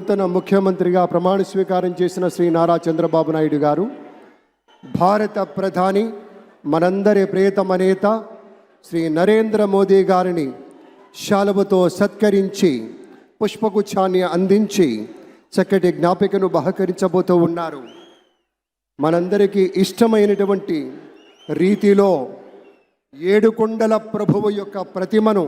నూతన ముఖ్యమంత్రిగా ప్రమాణ స్వీకారం చేసిన శ్రీ నారా చంద్రబాబు నాయుడు గారు భారత ప్రధాని మనందరి ప్రియతమ నేత శ్రీ నరేంద్ర మోదీ గారిని శాలవతో సత్కరించి పుష్పగుచ్ఛాన్ని అందించి చక్కటి జ్ఞాపికను బహకరించబోతూ ఉన్నారు. మనందరికీ ఇష్టమైనటువంటి రీతిలో ఏడుకొండల ప్రభువు యొక్క ప్రతిమను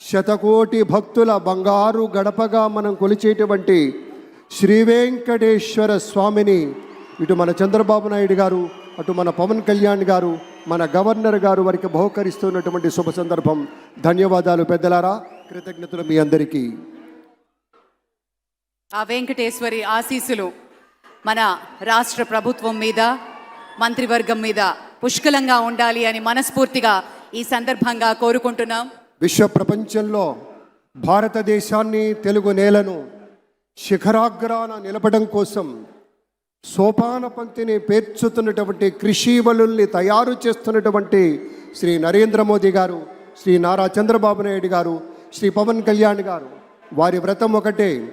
శతకోటి భక్తుల బంగారు గడపగా మనం కొలిచేటువంటి శ్రీ వెంకటేశ్వర స్వామిని ఇటు మన చంద్రబాబు నాయుడు గారు అటు మన పవన్ కళ్యాణ్ గారు మన గవర్నర్ గారు వారికి బహుకరిస్తున్నటువంటి శుభ సందర్భం. ధన్యవాదాలు పెద్దలారా. కృతజ్ఞతలు మీ అందరికీ. ఆ వెంకటేశ్వరి ఆశీస్సులు మన రాష్ట్ర ప్రభుత్వం మీద మంత్రివర్గం మీద పుష్కలంగా ఉండాలి అని మనస్ఫూర్తిగా ఈ సందర్భంగా కోరుకుంటున్నాం. విశ్వ ప్రపంచంలో భారతదేశాన్ని తెలుగు నేలను శిఖరాగ్రాన నిలపడం కోసం సోపాన పంక్తిని పేర్చుతున్నటువంటి కృషి వలుల్ని తయారు చేస్తున్నటువంటి శ్రీ నరేంద్ర మోదీ గారు శ్రీ నారా చంద్రబాబు నాయుడు గారు శ్రీ పవన్ కళ్యాణ్ గారు. వారి వ్రతం ఒకటే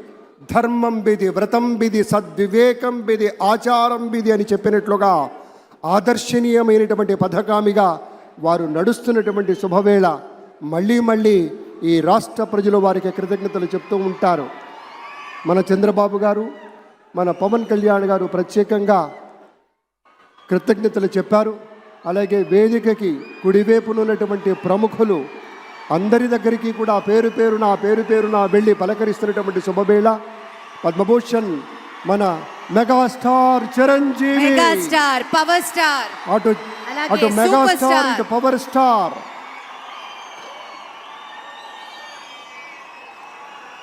ధర్మం బిది వ్రతం బిది సద్వివేకం బిది ఆచారం బిది అని చెప్పినట్లుగా ఆదర్శనీయమైనటువంటి పథకామిగా వారు నడుస్తున్నటువంటి శుభవేళ మళ్ళీ మళ్ళీ ఈ రాష్ట్ర ప్రజలు వారికి కృతజ్ఞతలు చెప్తూ ఉంటారు. మన చంద్రబాబు గారు మన పవన్ కళ్యాణ్ గారు ప్రత్యేకంగా కృతజ్ఞతలు చెప్పారు. అలాగే వేదికకి కుడివైపునున్నటువంటి ప్రముఖులు అందరి దగ్గరికి కూడా పేరు పేరున పేరు పేరున వెళ్ళి పలకరిస్తున్నటువంటి శుభవేళ. పద్మభూషణ్ మన మెగాస్టార్ చిరంజీవి. Power star. అటు అటు మెగాస్టార్ పవర్ స్టార్.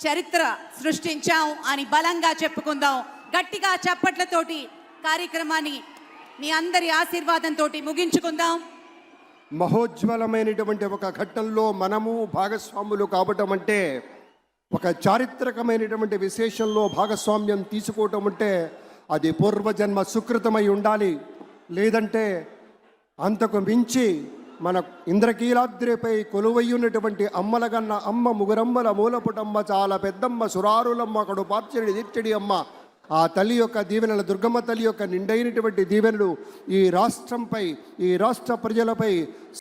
చరిత్ర సృష్టించాం అని బలంగా చెప్పుకుందాం. గట్టిగా చప్పట్లతోటి కార్యక్రమాన్ని మీ అందరి ఆశీర్వాదంతో ముగించుకుందాం. మహోజ్వలమైనటువంటి ఒక ఘట్టంలో మనము భాగస్వాములు కావటం అంటే ఒక చారిత్రకమైనటువంటి విశేషంలో భాగస్వామ్యం తీసుకోవటం అంటే అది పూర్వజన్మ సుకృతమై ఉండాలి. లేదంటే అంతకు మించి మన ఇంద్రకీలాద్రిపై కొలువయ్యున్నటువంటి అమ్మలగన్న అమ్మ ముగురమ్మల మూలపుటమ్మ చాలా పెద్దమ్మ సురారులమ్మ అక్కడు పార్చడి దిట్టడి అమ్మ. ఆ తల్లి యొక్క దీవెనలు దుర్గమ్మ తల్లి యొక్క నిండైనటువంటి దీవెనలు ఈ రాష్ట్రంపై ఈ రాష్ట్ర ప్రజలపై